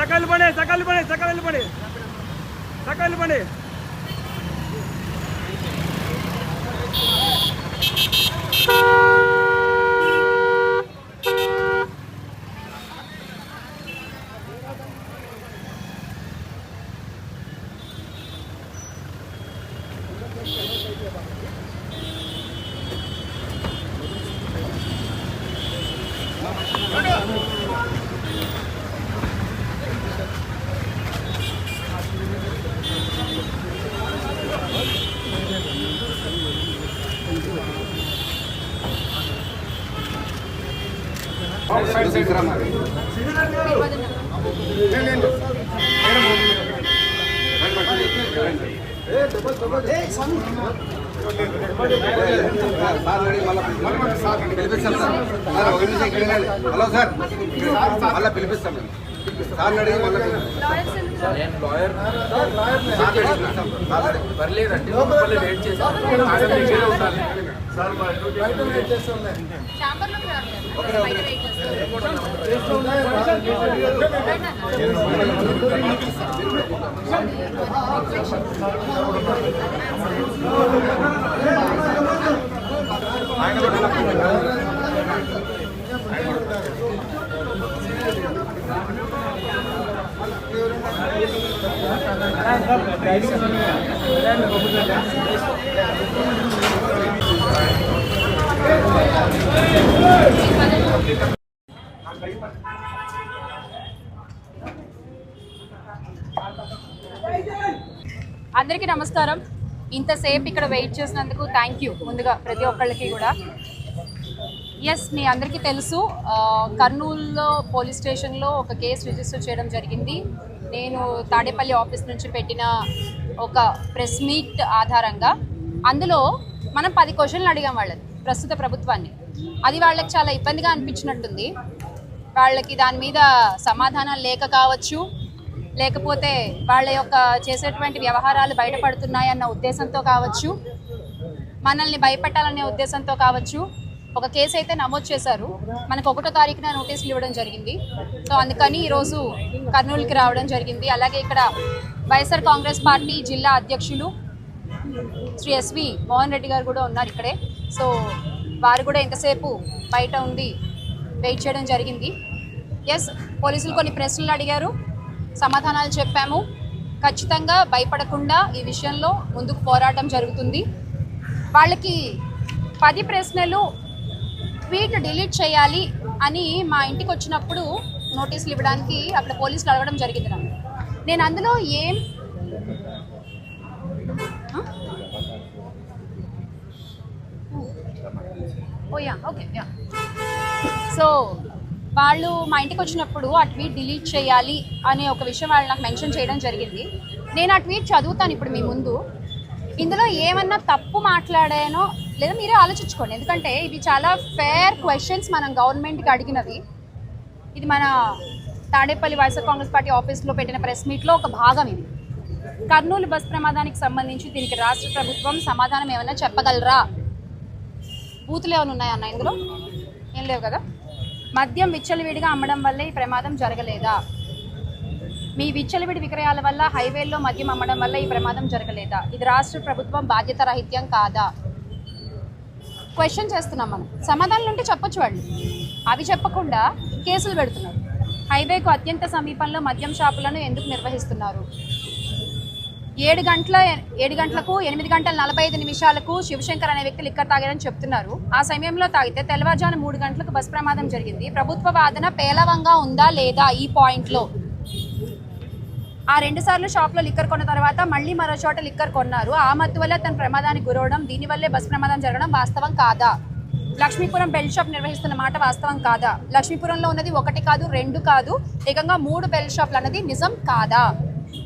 సకాలు పడే సకాలు పడే సకాలు పడే సకాలు పడే హలో సార్ మళ్ళీ పిలిపిస్తాం మేము సార్ అడిగి మళ్ళీ నేను లాయర్ పర్లేదండి లోపల వెయిట్ చేసి ఉండాలి ఛాంబర్లోకి రావాలి బయట వెయిట్ చేస్తారు అందరికీ నమస్కారం. ఇంతసేపు ఇక్కడ వెయిట్ చేసినందుకు థ్యాంక్ యూ ముందుగా ప్రతి ఒక్కళ్ళకి కూడా. ఎస్ మీ అందరికీ తెలుసు కర్నూలులో పోలీస్ స్టేషన్లో ఒక కేసు రిజిస్టర్ చేయడం జరిగింది. నేను తాడేపల్లి ఆఫీస్ నుంచి పెట్టిన ఒక ప్రెస్ మీట్ ఆధారంగా. అందులో మనం పది క్వశ్చన్లు అడిగాం వాళ్ళని ప్రస్తుత ప్రభుత్వాన్ని. అది వాళ్ళకి చాలా ఇబ్బందిగా అనిపించినట్టుంది. వాళ్ళకి దాని మీద సమాధానాలు లేక కావచ్చు లేకపోతే వాళ్ళ యొక్క చేసేటువంటి వ్యవహారాలు బయటపడుతున్నాయన్న ఉద్దేశంతో కావచ్చు మనల్ని భయపెట్టాలనే ఉద్దేశంతో కావచ్చు. ఒక కేసు అయితే నమోదు చేశారు. మనకు ఒకటో తారీఖున నోటీసులు ఇవ్వడం జరిగింది. సో అందుకని ఈరోజు కర్నూలుకి రావడం జరిగింది. అలాగే ఇక్కడ వైఎస్ఆర్ కాంగ్రెస్ పార్టీ జిల్లా అధ్యక్షులు శ్రీ ఎస్వి మోహన్ రెడ్డి గారు కూడా ఉన్నారు ఇక్కడే. సో వారు కూడా ఎంతసేపు బయట ఉండి వెయిట్ చేయడం జరిగింది. ఎస్ పోలీసులు కొన్ని ప్రశ్నలు అడిగారు. సమాధానాలు చెప్పాము. ఖచ్చితంగా భయపడకుండా ఈ విషయంలో ముందుకు పోరాటం జరుగుతుంది. వాళ్ళకి పది ప్రశ్నలు ట్వీట్ డిలీట్ చేయాలి అని మా ఇంటికి వచ్చినప్పుడు నోటీసులు ఇవ్వడానికి అక్కడ పోలీసులు అడగడం జరిగింది నన్ను నేను అందులో ఏం oh yeah okay yeah so వాళ్ళు మా ఇంటికి వచ్చినప్పుడు ఆ ట్వీట్ డిలీట్ చేయాలి అనే ఒక విషయం వాళ్ళు నాకు మెన్షన్ చేయడం జరిగింది. నేను ఆ ట్వీట్ చదువుతాను ఇప్పుడు మీ ముందు. ఇందులో ఏమన్నా తప్పు మాట్లాడానో లేదా మీరే ఆలోచించుకోండి. ఎందుకంటే ఇవి చాలా ఫేర్ క్వశ్చన్స్ మనం గవర్నమెంట్కి అడిగినవి. ఇది మన తాడేపల్లి వైఎస్ఆర్ కాంగ్రెస్ పార్టీ ఆఫీస్లో పెట్టిన ప్రెస్ మీట్లో ఒక భాగం ఇది. కర్నూలు బస్ ప్రమాదానికి సంబంధించి దీనికి రాష్ట్ర ప్రభుత్వం సమాధానం ఏమైనా చెప్పగలరా? బూతులు ఏమైనా ఉన్నాయా అన్న ఇందులో? ఏం లేవు కదా? మద్యం విచ్చలవిడిగా అమ్మడం వల్ల ఈ ప్రమాదం జరగలేదా? మీ విచ్చలవిడి విక్రయాల వల్ల హైవేల్లో మద్యం అమ్మడం వల్ల ఈ ప్రమాదం జరగలేదా? ఇది రాష్ట్ర ప్రభుత్వం బాధ్యత రహిత్యం కాదా? క్వశ్చన్ చేస్తున్నాం మనం. సమాధానాలు ఉంటే చెప్పొచ్చు వాళ్ళు. అవి చెప్పకుండా కేసులు పెడుతున్నారు. హైవేకు అత్యంత సమీపంలో మద్యం షాపులను ఎందుకు నిర్వహిస్తున్నారు? ఏడు గంటల ఏడు గంటలకు ఎనిమిది గంటల నలభై ఐదు నిమిషాలకు శివశంకర్ అనే వ్యక్తి లిక్కర్ తాగారని చెప్తున్నారు. ఆ సమయంలో తాగితే తెల్లవారుజాము మూడు గంటలకు బస్ ప్రమాదం జరిగింది. ప్రభుత్వ వాదన పేలవంగా ఉందా లేదా ఈ పాయింట్లో? ఆ రెండు సార్లు షాప్లో లిక్కర్ కొన్న తర్వాత మళ్ళీ మరో చోట లిక్కర్ కొన్నారు. ఆ మత్తు వల్ల తన ప్రమాదానికి గురవడం దీనివల్లే బస్ ప్రమాదం జరగడం వాస్తవం కాదా? లక్ష్మీపురం బెల్ట్ షాప్ నిర్వహిస్తున్న మాట వాస్తవం కాదా? లక్ష్మీపురంలో ఉన్నది ఒకటి కాదు రెండు కాదు ఏకంగా మూడు బెల్ట్ షాప్లు అన్నది నిజం కాదా?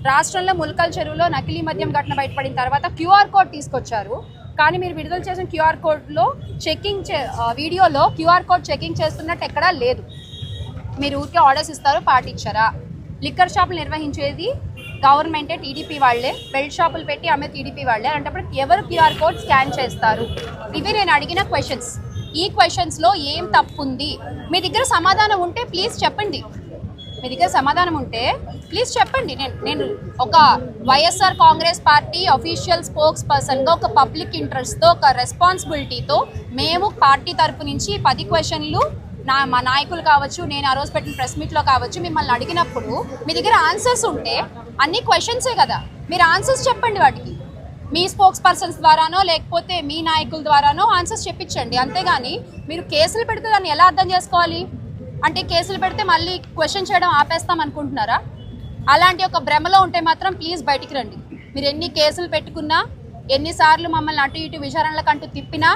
రాష్ట్రంలో ముల్కల్ చెరువులో నకిలీ మద్యం ఘటన బయటపడిన తర్వాత క్యూఆర్ కోడ్ తీసుకొచ్చారు. కానీ మీరు విడుదల చేసిన క్యూఆర్ కోడ్లో చెకింగ్ చే వీడియోలో క్యూఆర్ కోడ్ చెకింగ్ చేస్తున్నట్టు ఎక్కడా లేదు. మీరు ఊరికే ఆర్డర్స్ ఇస్తారు పాటించారా. లిక్కర్ షాపులు నిర్వహించేది గవర్నమెంటే టీడీపీ వాళ్ళే. బెల్ట్ షాపులు పెట్టి ఆమె టీడీపీ వాళ్ళే. అంటప్పుడు ఎవరు క్యూఆర్ కోడ్ స్కాన్ చేస్తారు? ఇవి నేను అడిగిన క్వశ్చన్స్ ఈ క్వశ్చన్స్లో ఏం తప్పు ఉంది మీ దగ్గర సమాధానం ఉంటే ప్లీజ్ చెప్పండి. మీ దగ్గర సమాధానం ఉంటే ప్లీజ్ చెప్పండి. నేను నేను ఒక వైఎస్ఆర్ కాంగ్రెస్ పార్టీ అఫీషియల్ స్పోక్స్ పర్సన్గా ఒక పబ్లిక్ ఇంట్రెస్ట్తో ఒక రెస్పాన్సిబిలిటీతో మేము పార్టీ తరపు నుంచి పది క్వశ్చన్లు నా మా నాయకులు కావచ్చు నేను ఆ రోజు పెట్టిన ప్రెస్ మీట్లో కావచ్చు మిమ్మల్ని అడిగినప్పుడు మీ దగ్గర ఆన్సర్స్ ఉంటే అన్ని క్వశ్చన్సే కదా. మీరు ఆన్సర్స్ చెప్పండి వాటికి. మీ స్పోక్స్ పర్సన్స్ ద్వారానో లేకపోతే మీ నాయకుల ద్వారానో ఆన్సర్స్ చెప్పించండి. అంతేగాని మీరు కేసులు పెడితే దాన్ని ఎలా అర్థం చేసుకోవాలి? అంటే కేసులు పెడితే మళ్ళీ క్వశ్చన్ చేయడం ఆపేస్తాం అనుకుంటున్నారా? అలాంటి ఒక భ్రమలో ఉంటే మాత్రం ప్లీజ్ బయటికి రండి. మీరు ఎన్ని కేసులు పెట్టుకున్నా ఎన్నిసార్లు మమ్మల్ని అటు ఇటు విచారణలకంటూ తిప్పినా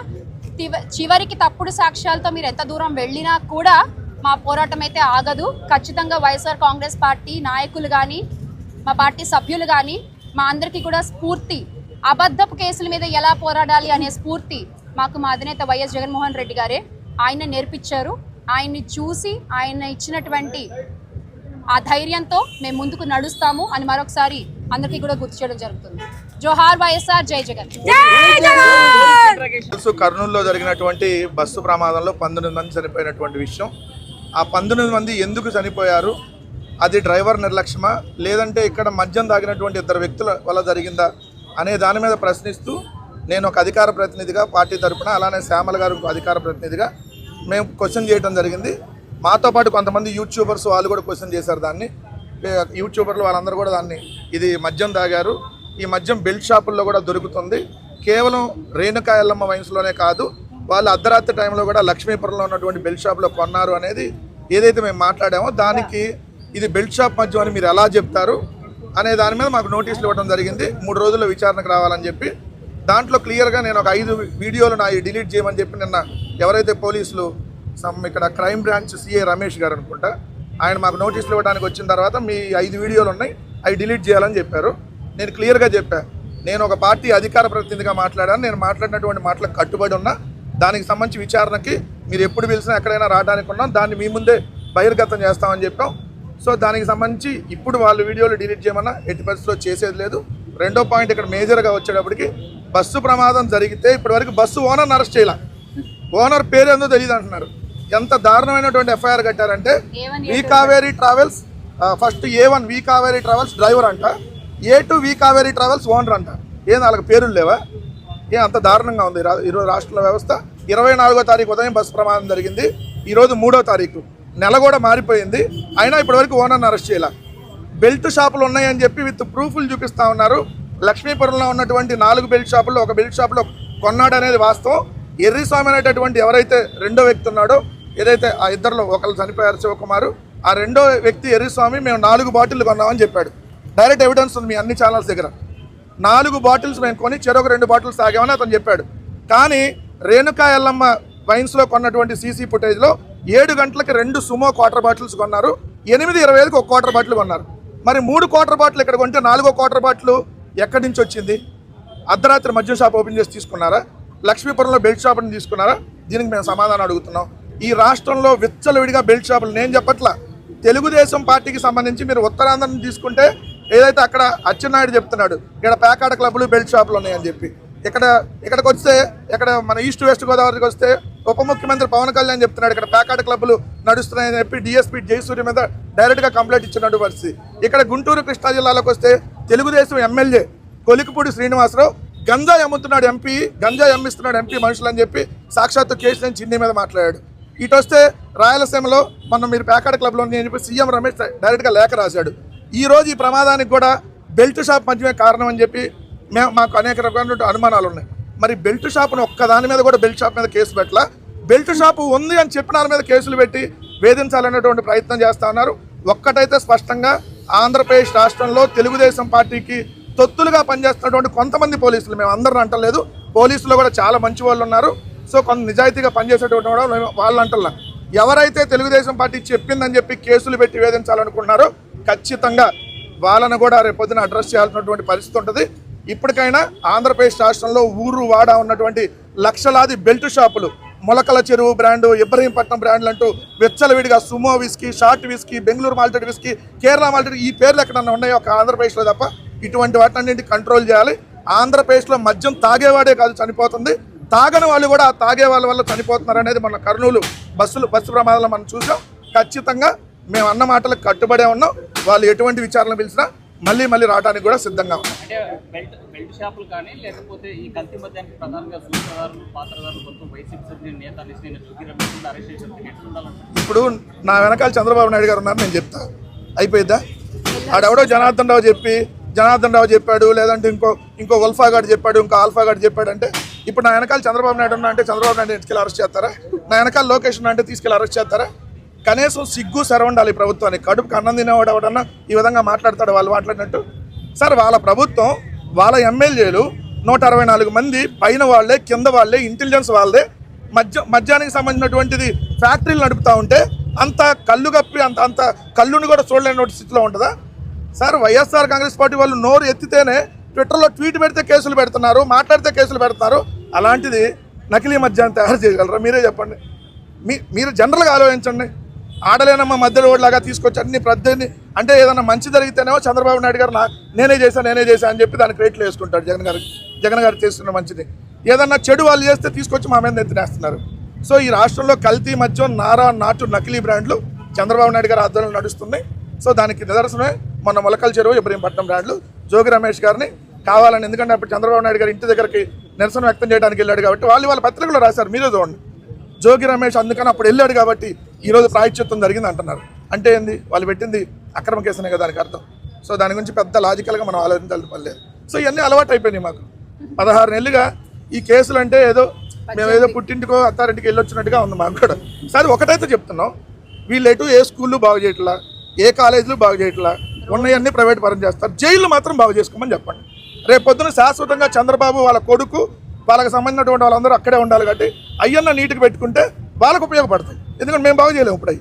చివరికి తప్పుడు సాక్ష్యాలతో మీరు ఎంత దూరం వెళ్ళినా కూడా మా పోరాటం అయితే ఆగదు. ఖచ్చితంగా వైఎస్ఆర్ కాంగ్రెస్ పార్టీ నాయకులు కానీ మా పార్టీ సభ్యులు కానీ మా అందరికీ కూడా స్ఫూర్తి అబద్ధపు కేసుల మీద ఎలా పోరాడాలి అనే స్ఫూర్తి మాకు మా అధినేత వైఎస్ జగన్మోహన్ రెడ్డి గారే ఆయన నేర్పించారు. ఆయన్ని చూసి ఆయన ఇచ్చినటువంటి ఆ ధైర్యంతో మేము ముందుకు నడుస్తాము అని మరొకసారి అందరికీ కూడా గుర్తు చేయడం జరుగుతుంది. జోహార్ వైఎస్ఆర్ జై జగన్. కర్నూలులో జరిగినటువంటి బస్సు ప్రమాదంలో పంతొమ్మిది మంది చనిపోయినటువంటి విషయం. ఆ పంతొమ్మిది మంది ఎందుకు చనిపోయారు? అది డ్రైవర్ నిర్లక్ష్యమా? లేదంటే ఇక్కడ మద్యం తాగినటువంటి ఇద్దరు వ్యక్తుల వల్ల జరిగిందా? అనే దాని మీద ప్రశ్నిస్తూ నేను ఒక అధికార ప్రతినిధిగా పార్టీ తరపున అలానే శ్యామల గారు అధికార ప్రతినిధిగా మేము క్వశ్చన్ చేయడం జరిగింది. మాతో పాటు కొంతమంది యూట్యూబర్స్ వాళ్ళు కూడా క్వశ్చన్ చేశారు దాన్ని. యూట్యూబర్లు వాళ్ళందరూ కూడా దాన్ని ఇది మద్యం తాగారు. ఈ మద్యం బెల్ట్ షాపుల్లో కూడా దొరుకుతుంది. కేవలం రేణుకా ఎల్లమ్మ వైన్స్లోనే కాదు వాళ్ళు అర్ధరాత్రి టైంలో కూడా లక్ష్మీపురంలో ఉన్నటువంటి బెల్ట్ షాప్లో కొన్నారు అనేది ఏదైతే మేము మాట్లాడామో దానికి ఇది బెల్ట్ షాప్ మద్యం అని మీరు ఎలా చెప్తారు అనే దాని మీద మాకు నోటీసులు ఇవ్వడం జరిగింది. మూడు రోజుల్లో విచారణకు రావాలని చెప్పి దాంట్లో క్లియర్గా నేను ఒక ఐదు వీడియోలు నా డిలీట్ చేయమని చెప్పి నిన్న ఎవరైతే పోలీసులు సమ్ ఇక్కడ క్రైమ్ బ్రాంచ్ సిఏ రమేష్ గారు అనుకుంటా ఆయన మాకు నోటీసులు ఇవ్వడానికి వచ్చిన తర్వాత మీ ఐదు వీడియోలు ఉన్నాయి అవి డిలీట్ చేయాలని చెప్పారు. నేను క్లియర్గా చెప్పాను నేను ఒక పార్టీ అధికార ప్రతినిధిగా మాట్లాడాను నేను మాట్లాడినటువంటి మాటలకు కట్టుబడి ఉన్నా దానికి సంబంధించి విచారణకి మీరు ఎప్పుడు పిలిచినా ఎక్కడైనా రావడానికి ఉన్నాం దాన్ని మీ ముందే బహిర్గతం చేస్తామని చెప్పాం. సో దానికి సంబంధించి ఇప్పుడు వాళ్ళు వీడియోలు డిలీట్ చేయమన్నా ఎట్టి పరిస్థితిలో చేసేది లేదు. రెండో పాయింట్ ఇక్కడ మేజర్గా వచ్చేటప్పటికి బస్సు ప్రమాదం జరిగితే ఇప్పటివరకు బస్సు ఓనర్ని అరెస్ట్ చేయాలి. ఓనర్ పేరు ఏందో తెలియదు అంటున్నారు. ఎంత దారుణమైనటువంటి FIR కట్టారంటే V Kaveri travels first A one V Kaveri travels driver అంట. A two V Kaveri travels owner అంట. ఏం వాళ్ళకి పేర్లు లేవా? ఏం అంత దారుణంగా ఉంది. ఈరోజు రాష్ట్రంలో వ్యవస్థ. ఇరవై నాలుగో తారీఖు ఉదయం బస్సు ప్రమాదం జరిగింది. ఈరోజు మూడో తారీఖు. నెల కూడా మారిపోయింది. అయినా ఇప్పటివరకు ఓనర్ని అరెస్ట్ చేయాల. బెల్ట్ షాపులు ఉన్నాయని చెప్పి విత్ ప్రూఫ్లు చూపిస్తా ఉన్నారు. లక్ష్మీపురంలో ఉన్నటువంటి నాలుగు బెల్ట్ షాపుల్లో ఒక బెల్ట్ షాపులో కొన్నాడు అనేది వాస్తవం. ఎర్రిస్వామి అనేటటువంటి ఎవరైతే రెండో వ్యక్తి ఉన్నాడో ఏదైతే ఆ ఇద్దరిలో ఒకరు చనిపోయారు శివకుమారు ఆ రెండో వ్యక్తి ఎర్రిస్వామి మేము నాలుగు బాటిల్ కొన్నామని చెప్పాడు. డైరెక్ట్ ఎవిడెన్స్ ఉంది మీ అన్ని ఛానల్స్ దగ్గర. నాలుగు బాటిల్స్ మేము కొని చెరొక రెండు బాటిల్స్ తాగామని అతను చెప్పాడు. కానీ రేణుకా ఎల్లమ్మ వైన్స్లో కొన్నటువంటి సీసీ ఫుటేజ్లో ఏడు గంటలకి రెండు సుమో క్వార్టర్ బాటిల్స్ కొన్నారు. ఎనిమిది ఇరవై ఐదుకి ఒక క్వార్టర్ బాటిల్ కొన్నారు. మరి మూడు క్వార్టర్ బాటిల్ ఇక్కడ కొంటే నాలుగో క్వార్టర్ బాటిల్ ఎక్కడి నుంచి వచ్చింది? అర్ధరాత్రి మద్యం షాప్ ఓపెన్ చేసి తీసుకున్నారా? లక్ష్మీపురంలో బెల్ట్ షాప్ని తీసుకున్నారా? దీనికి మేము సమాధానం అడుగుతున్నాం. ఈ రాష్ట్రంలో విచ్చలవిడిగా బెల్ట్ షాపులు నేను చెప్పట్లా. తెలుగుదేశం పార్టీకి సంబంధించి మీరు ఉత్తరాంధ్రని తీసుకుంటే ఏదైతే అక్కడ అచ్చెన్నాయుడు చెప్తున్నాడు ఇక్కడ పేకాట క్లబ్లు బెల్ట్ షాపులు ఉన్నాయని చెప్పి. ఇక్కడ ఇక్కడికి వస్తే ఇక్కడ మన ఈస్ట్ వెస్ట్ గోదావరికి వస్తే ఉప ముఖ్యమంత్రి పవన్ కళ్యాణ్ చెప్తున్నాడు ఇక్కడ పేకాట క్లబ్లు నడుస్తున్నాయని చెప్పి డిఎస్పీ జయసూర్య మీద డైరెక్ట్గా కంప్లైంట్ ఇచ్చినట్టు పరిస్థితి. ఇక్కడ గుంటూరు కృష్ణా జిల్లాలోకి వస్తే తెలుగుదేశం ఎమ్మెల్యే కొలికిపూడి శ్రీనివాసరావు గంజాయి అమ్ముతున్నాడు ఎంపీ గంజాయి అమ్మిస్తున్నాడు ఎంపీ మనుషులు అని చెప్పి సాక్షాత్తు కేసులని చిన్ని మీద మాట్లాడాడు. ఇటు వస్తే రాయలసీమలో మొన్న మీరు పేకాడ క్లబ్లో అని చెప్పి సీఎం రమేష్ డైరెక్ట్గా లేఖ రాశాడు. ఈరోజు ఈ ప్రమాదానికి కూడా బెల్ట్ షాప్ మధ్యమే కారణం అని చెప్పి మేము మాకు అనేక రకమైనటువంటి అనుమానాలు ఉన్నాయి. మరి బెల్ట్ షాప్ను ఒక్కదాని మీద కూడా బెల్ట్ షాప్ మీద కేసు పెట్టలా? బెల్ట్ షాపు ఉంది అని చెప్పిన దాని మీద కేసులు పెట్టి వేధించాలనేటువంటి ప్రయత్నం చేస్తా ఉన్నారు. ఒక్కటైతే స్పష్టంగా ఆంధ్రప్రదేశ్ రాష్ట్రంలో తెలుగుదేశం పార్టీకి తొత్తులుగా పనిచేస్తున్నటువంటి కొంతమంది పోలీసులు మేము అందరిని అంటలేదు. పోలీసులు కూడా చాలా మంచి వాళ్ళు ఉన్నారు. సో కొంత నిజాయితీగా పనిచేసేటువంటి వాళ్ళు మేము వాళ్ళు అంటున్నాం. ఎవరైతే తెలుగుదేశం పార్టీ చెప్పిందని చెప్పి కేసులు పెట్టి వేధించాలనుకున్నారో ఖచ్చితంగా వాళ్ళను కూడా రేపొద్దున అడ్రస్ చేయాల్సినటువంటి పరిస్థితి ఉంటుంది. ఇప్పటికైనా ఆంధ్రప్రదేశ్ రాష్ట్రంలో ఊరు వాడ ఉన్నటువంటి లక్షలాది బెల్ట్ షాపులు మొలకల చెరువు బ్రాండు ఇబ్రహీంపట్నం బ్రాండ్లు అంటూ విచ్చలవిడిగా Sumo whisky short whisky Bengaluru malted whisky Kerala malted ఈ పేర్లు ఎక్కడన్నా ఉన్నాయో ఒక ఆంధ్రప్రదేశ్లో తప్ప? ఇటువంటి వాటిని కంట్రోల్ చేయాలి. ఆంధ్రప్రదేశ్లో మద్యం తాగేవాడే కాదు చనిపోతుంది. తాగని వాళ్ళు కూడా ఆ తాగే వాళ్ళ వల్ల చనిపోతున్నారు అనేది మన కర్నూలు బస్సులు బస్సు ప్రమాదంలో మనం చూసాం ఖచ్చితంగా మేము అన్న మాటలకు కట్టుబడే ఉన్నాం. వాళ్ళు ఎటువంటి విచారణ పిలిచినా మళ్ళీ మళ్ళీ రావడానికి కూడా సిద్ధంగా ఉన్నాం. ఇప్పుడు నా వెనకాల చంద్రబాబు నాయుడు గారు ఉన్నారు నేను చెప్తా. అయిపోయిద్దా? ఆడెవడో జనార్దన్ రావు చెప్పి జనార్దన్ రావు చెప్పాడు లేదంటే ఇంకో ఇంకో ఉల్ఫా గారు చెప్పాడు ఇంకో ఆల్ఫా గారు చెప్పాడు అంటే ఇప్పుడు నా వెనకాల చంద్రబాబు నాయుడు ఉన్నా అంటే చంద్రబాబు నాయుడు తీసుకెళ్ళి అరెస్ట్ చేస్తారా? నా వెనకాల లోకేష్ ఉన్నా అంటే తీసుకెళ్ళి అరెస్ట్ చేస్తారా? కనీసం సిగ్గు సరవండాలి ప్రభుత్వానికి. కడుపుకి అన్నం తినేవాడు ఎవడన్నా ఈ విధంగా మాట్లాడతాడు వాళ్ళు మాట్లాడినట్టు? సార్ వాళ్ళ ప్రభుత్వం వాళ్ళ ఎమ్మెల్యేలు నూట అరవై నాలుగు మంది పైన వాళ్ళే కింద వాళ్ళే ఇంటెలిజెన్స్ వాళ్ళదే. మధ్య మద్యానికి సంబంధించినటువంటిది ఫ్యాక్టరీలు నడుపుతా ఉంటే అంత కళ్ళు కప్పి అంత అంత కళ్ళుని కూడా చూడలేని స్థితిలో ఉంటుందా? సార్ వైఎస్ఆర్ కాంగ్రెస్ పార్టీ వాళ్ళు నోరు ఎత్తితేనే ట్విట్టర్లో ట్వీట్ పెడితే కేసులు పెడుతున్నారు మాట్లాడితే కేసులు పెడుతున్నారు. అలాంటిది నకిలీ మద్యాన్ని తయారు చేయగలరా? మీరే చెప్పండి. మీ మీరు జనరల్గా ఆలోచించండి. ఆడలేనమ్మ మధ్యలో ఓడిలాగా తీసుకొచ్చి అన్ని ప్రతిని అంటే ఏదైనా మంచి జరిగితేనేమో చంద్రబాబు నాయుడు గారు నా నేనే చేశాను నేనే చేశాను అని చెప్పి దానికి రేట్లు వేసుకుంటాడు జగన్ గారు. జగన్ గారు చేస్తున్న మంచిది. ఏదన్నా చెడు వాళ్ళు చేస్తే తీసుకొచ్చి మా మీద ఎత్తినేస్తున్నారు సో ఈ రాష్ట్రంలో కల్తీ మద్యం నారా నాటు నకిలీ బ్రాండ్లు చంద్రబాబు నాయుడు గారు ఆధ్వర్యంలో నడుస్తున్నాయి. సో దానికి నిదర్శనమే మొన్న మొలకల చెరువు ఇబ్రహీంపట్నం బ్రాండ్లు జోగి రమేష్ గారిని కావాలని ఎందుకంటే అప్పుడు చంద్రబాబు నాయుడు గారి ఇంటి దగ్గరికి నిరసన వ్యక్తం చేయడానికి వెళ్ళాడు కాబట్టి వాళ్ళు వాళ్ళ పత్రికలో రాశారు మీరే చూడండి. జోగి రమేష్ అందుకని అప్పుడు వెళ్ళాడు కాబట్టి ఈరోజు ప్రాయశ్చిత్తం జరిగింది అంటున్నారు. అంటే ఏంది? వాళ్ళు పెట్టింది అక్రమ కేసునే కదా దానికి అర్థం. సో దాని గురించి పెద్ద లాజికల్గా మనం ఆలోచించాల్సిన పని లేదు. సో ఇవన్నీ అలవాటు అయిపోయినాయి మాకు. పదహారు నెలలుగా ఈ కేసులు అంటే ఏదో మేము ఏదో పుట్టింటికో అత్తారింటికి వెళ్ళొచ్చినట్టుగా ఉంది మాకు కూడా. సరే ఒకటైతే చెప్తున్నాం. వీళ్ళు ఎటు ఏ స్కూళ్ళు బాగు చేయట్లా? ఏ కాలేజీలు బాగు చేయట్లా? ఉన్నాయన్నీ ప్రైవేట్ పరం చేస్తారు. జైలు మాత్రం బాగు చేసుకోమని చెప్పండి. రేపు శాశ్వతంగా చంద్రబాబు వాళ్ళ కొడుకు వాళ్ళకి సంబంధించినటువంటి వాళ్ళందరూ అక్కడే ఉండాలి కాబట్టి అయ్యన్న నీటికి పెట్టుకుంటే వాళ్ళకు ఉపయోగపడతాయి. ఎందుకంటే మేము బాగు చేయలేము ఇప్పుడు.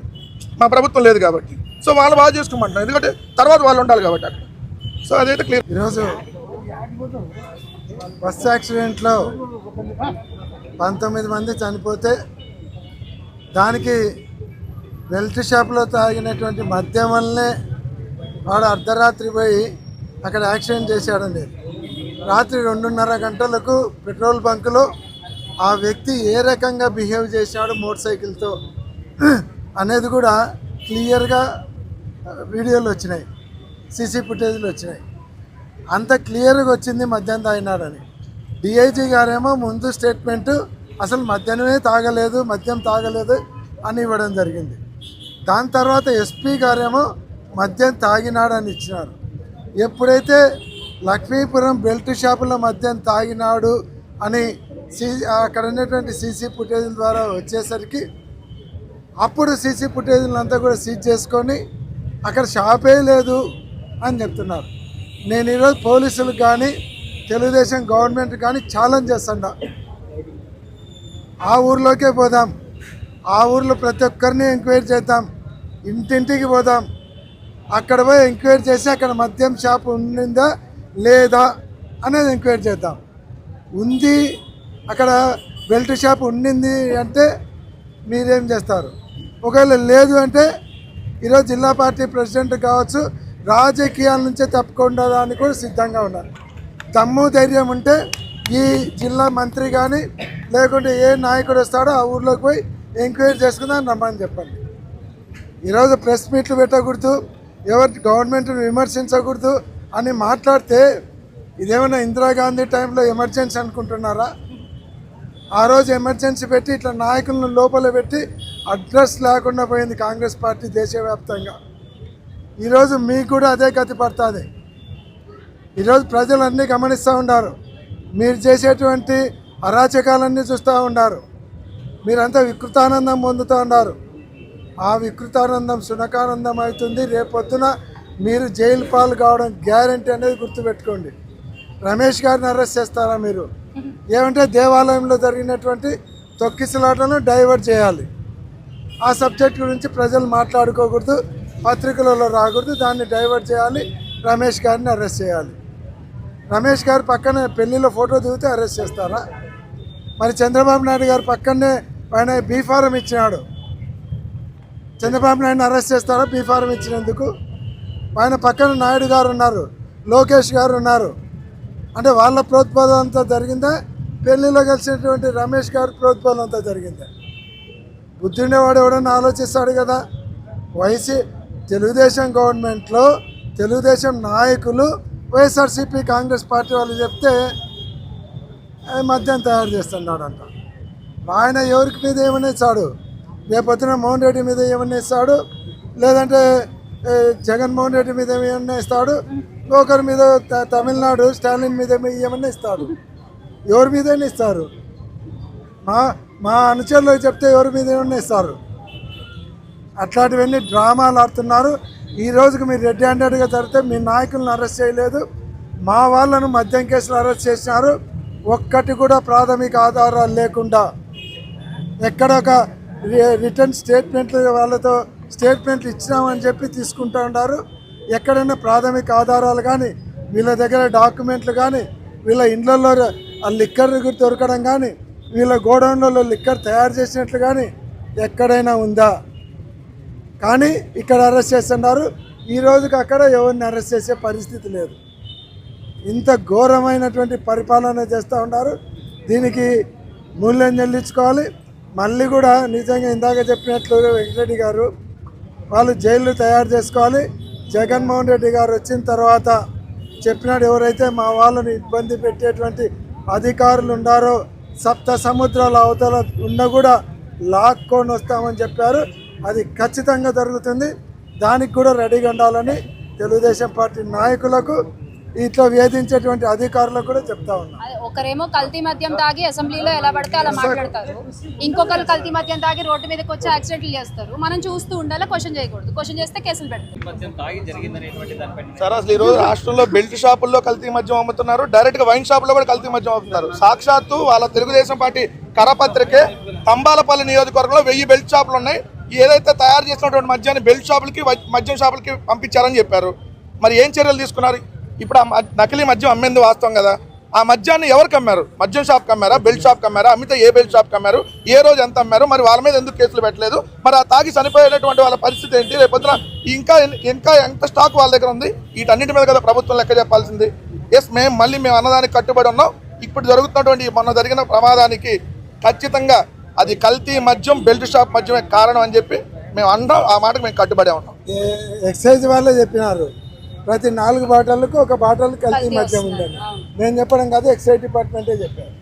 మా ప్రభుత్వం లేదు కాబట్టి. సో వాళ్ళు బాగు చేసుకోమంటున్నాం ఎందుకంటే తర్వాత వాళ్ళు ఉండాలి కాబట్టి అక్కడ. సో అదైతే క్లియర్ ఈరోజు బస్ యాక్సిడెంట్లో పంతొమ్మిది మంది చనిపోతే దానికి బెల్ట్ షాప్లో తాగినటువంటి మద్యం వల్లనే వాడు అర్ధరాత్రి పోయి అక్కడ యాక్సిడెంట్ చేశాడండి. రాత్రి రెండున్నర గంటలకు పెట్రోల్ బంకులో ఆ వ్యక్తి ఏ రకంగా బిహేవ్ చేశాడు మోటార్ సైకిల్తో అనేది కూడా క్లియర్గా వీడియోలు వచ్చినాయి. సీసీ ఫుటేజ్లు వచ్చినాయి. అంత క్లియర్గా వచ్చింది మద్యం తాగినాడని. డిఐజీ గారేమో ముందు స్టేట్మెంటు అసలు మద్యమే తాగలేదు మద్యం తాగలేదు అని ఇవ్వడం జరిగింది. దాని తర్వాత ఎస్పీ గారేమో మద్యం తాగినాడని ఇచ్చినారు. ఎప్పుడైతే లక్ష్మీపురం బెల్ట్ షాపులో మద్యం తాగినాడు అని సీ అక్కడ ఉన్నటువంటి సీసీ ఫుటేజీల ద్వారా వచ్చేసరికి అప్పుడు సీసీ ఫుటేజీలంతా కూడా సీజ్ చేసుకొని అక్కడ షాపే లేదు అని చెప్తున్నారు. నేను ఈరోజు పోలీసులకు కానీ తెలుగుదేశం గవర్నమెంట్ కానీ ఛాలెంజ్ చేస్తుండా. ఆ ఊర్లోకే పోదాం. ఆ ఊర్లో ప్రతి ఒక్కరిని ఎంక్వైరీ చేద్దాం. ఇంటింటికి పోదాం. అక్కడ పోయి ఎంక్వైరీ చేసి అక్కడ మద్యం షాప్ ఉండిందా లేదా అనేది ఎంక్వైరీ చేద్దాం. ఉంది అక్కడ బెల్ట్ షాప్ ఉండింది అంటే మీరేం చేస్తారు? ఒకవేళ లేదు అంటే ఈరోజు జిల్లా పార్టీ ప్రెసిడెంట్ కావచ్చు రాజకీయాల నుంచే తప్పుకోవడానికి కూడా సిద్ధంగా ఉన్నారు. దమ్ము ధైర్యం ఉంటే ఈ జిల్లా మంత్రి కానీ లేకుంటే ఏ నాయకుడు వస్తాడో ఆ ఊర్లోకి పోయి ఎంక్వైరీ చేసుకుందాం రమ్మని చెప్పండి. ఈరోజు ప్రెస్ మీట్లు పెట్టకూడదు ఎవరి గవర్నమెంట్ని విమర్శించకూడదు అని మాట్లాడితే ఇదేమైనా ఇందిరాగాంధీ టైంలో ఎమర్జెన్సీ అనుకుంటున్నారా? ఆ రోజు ఎమర్జెన్సీ పెట్టి ఇట్లా నాయకులను లోపల పెట్టి అడ్రస్ లేకుండా పోయింది కాంగ్రెస్ పార్టీ దేశవ్యాప్తంగా. ఈరోజు మీకు కూడా అదే గతి పడుతుంది. ఈరోజు ప్రజలు అన్నీ గమనిస్తూ ఉన్నారు మీరు చేసేటువంటి అరాచకాలన్నీ చూస్తూ ఉన్నారు మీరంతా వికృతానందం పొందుతూ ఉన్నారు ఆ వికృతానందం సునకానందం అవుతుంది. రేపొద్దున మీరు జైలు పాలు కావడం గ్యారంటీ అనేది గుర్తుపెట్టుకోండి. రమేష్ గారిని అరెస్ట్ చేస్తారా మీరు? ఏమంటే దేవాలయంలో జరిగినటువంటి తొక్కిసలాటను డైవర్ట్ చేయాలి. ఆ సబ్జెక్ట్ గురించి ప్రజలు మాట్లాడుకోకూడదు పత్రికలలో రాకూడదు. దాన్ని డైవర్ట్ చేయాలి రమేష్ గారిని అరెస్ట్ చేయాలి. రమేష్ గారు పక్కనే పెళ్ళిలో ఫోటో దిగితే అరెస్ట్ చేస్తారా? మరి చంద్రబాబు నాయుడు గారు పక్కనే ఆయన బీఫారం ఇచ్చినాడు. చంద్రబాబు నాయుడుని అరెస్ట్ చేస్తారా బీ ఫారం ఇచ్చినందుకు ఆయన పక్కన నాయుడు గారు ఉన్నారు లోకేష్ గారు ఉన్నారు. అంటే వాళ్ళ ప్రోత్బలం అంతా జరిగిందా? పెళ్ళిలో కలిసినటువంటి రమేష్ గారి ప్రోత్బలం అంతా జరిగిందా? బుద్ధిండేవాడు ఎవడన్నా ఆలోచిస్తాడు కదా? వైసీ తెలుగుదేశం గవర్నమెంట్లో తెలుగుదేశం నాయకులు వైఎస్ఆర్సీపీ కాంగ్రెస్ పార్టీ వాళ్ళు చెప్తే మద్యం తయారు చేస్తున్నాడంట. ఆయన ఎవరికి మీద ఏమనేసాడు రేపొద్దున మోహన్ రెడ్డి మీద ఏమన్నా ఇస్తాడు? లేదంటే జగన్మోహన్ రెడ్డి మీద ఏమన్నా ఇస్తాడు? ఒకరి మీద త- తమిళనాడు స్టాలిన్ మీద ఏమన్నా ఇస్తాడు? ఎవరి మీదైనా ఇస్తారు? మా మా అనుచరులు చెప్తే ఎవరి మీద ఏమన్నా ఇస్తారు? అట్లాంటివన్నీ డ్రామాలు ఆడుతున్నారు. ఈ రోజుకి మీరు రెడ్ హ్యాండెడ్గా జరిగితే మీ నాయకులను అరెస్ట్ చేయలేదు. మా వాళ్ళను మద్యం కేసులు అరెస్ట్ చేసినారు. ఒక్కటి కూడా ప్రాథమిక ఆధారాలు లేకుండా. ఎక్కడ ఒక రిటర్న్ స్టేట్మెంట్లు వాళ్ళతో స్టేట్మెంట్లు ఇచ్చినామని చెప్పి తీసుకుంటూ ఉంటారు ఎక్కడైనా ప్రాథమిక ఆధారాలు కానీ వీళ్ళ దగ్గర డాక్యుమెంట్లు కానీ వీళ్ళ ఇండ్లలో ఆ లిక్కర్ దొరకడం కానీ వీళ్ళ గోడౌన్లలో లిక్కర్ తయారు చేసినట్లు కానీ ఎక్కడైనా ఉందా? కానీ ఇక్కడ అరెస్ట్ చేస్తున్నారు. ఈ రోజుకి అక్కడ ఎవరిని అరెస్ట్ చేసే పరిస్థితి లేదు. ఇంత ఘోరమైనటువంటి పరిపాలన చేస్తూ ఉన్నారు. దీనికి మూల్యం చెల్లించుకోవాలి. మళ్ళీ కూడా నిజంగా ఇందాక చెప్పినట్లు వెంకటరెడ్డి గారు వాళ్ళు జైళ్ళు తయారు చేసుకోవాలి. జగన్మోహన్ రెడ్డి గారు వచ్చిన తర్వాత చెప్పినాడు ఎవరైతే మా వాళ్ళని ఇబ్బంది పెట్టేటువంటి అధికారులు ఉన్నారో సప్త సముద్రాల అవతల ఉన్న కూడా లాక్కొని వస్తామని చెప్పారు. అది ఖచ్చితంగా జరుగుతుంది. దానికి కూడా రెడీగా ఉండాలని తెలుగుదేశం పార్టీ నాయకులకు ఇట్లా వేధించేటువంటి అధికారులకు కూడా చెప్తా ఉన్నాం. ఒకరేమో కల్తీ మద్యం తాగి అసెంబ్లీలో ఎలా పడితే అలా మాట్లాడతారు. ఇంకొకరు కల్తీ మద్యం తాగి రోడ్డు మీదకి వచ్చి యాక్సిడెంట్లు చేస్తారు. మనం చూస్తూ ఉండాలి క్వశ్చన్ చేయకూడదు. క్వశ్చన్ చేస్తే కేసులు పెడతారు. సార్ అసలు ఈ రోజు రాష్ట్రంలో బెల్ట్ షాపుల్లో కల్తీ మద్యం అమ్ముతున్నారు. డైరెక్ట్గా వైన్ షాపుల్లో కూడా కల్తీ మద్యం అమ్ముతున్నారు. సాక్షాత్తు వాళ్ళ తెలుగుదేశం పార్టీ కరపత్రికే తంబాలపల్లి నియోజకవర్గంలో వెయ్యి బెల్ట్ షాపులు ఉన్నాయి. ఏదైతే తయారు చేసినటువంటి మద్యాన్ని బెల్ట్ షాపులకి మద్యం షాపులకి పంపించారని చెప్పారు. మరి ఏం చర్యలు తీసుకున్నారు? ఇప్పుడు ఆ నకిలీ మద్యం అమ్మింది వాస్తవం కదా? ఆ మద్యాన్ని ఎవరికి అమ్మారు మద్యం షాప్కి అమ్మారా బెల్ట్ షాప్కి అమ్మారా అమ్మితే ఏ బెల్ట్ షాప్కి అమ్మారు ఏ రోజు ఎంత అమ్మారు? మరి వాళ్ళ మీద ఎందుకు కేసులు పెట్టలేదు? మరి ఆ తాగి చనిపోయేటటువంటి వాళ్ళ పరిస్థితి ఏంటి? రేపొద్దున ఇంకా ఇంకా ఎంత స్టాక్ వాళ్ళ దగ్గర ఉంది? వీటన్నిటి మీద కదా ప్రభుత్వం లెక్క చెప్పాల్సింది. ఎస్ మేము మళ్ళీ మేము అన్నదానికి కట్టుబడి ఉన్నాం. ఇప్పుడు జరుగుతున్నటువంటి మొన్న జరిగిన ప్రమాదానికి ఖచ్చితంగా అది కల్తీ మద్యం బెల్ట్ షాప్ మద్యమే కారణం అని చెప్పి మేము అన్నాం. ఆ మాటకు మేము కట్టుబడే ఉన్నాం. ఏ- ఎక్సైజ్ వాళ్ళే చెప్పినారు. ప్రతి నాలుగు బాటలకు ఒక బాటలు కల్తీ వస్తున్నారు. ఉందని నేను చెప్పడం కాదు ఎక్సైజ్ డిపార్ట్మెంటే చెప్పారు.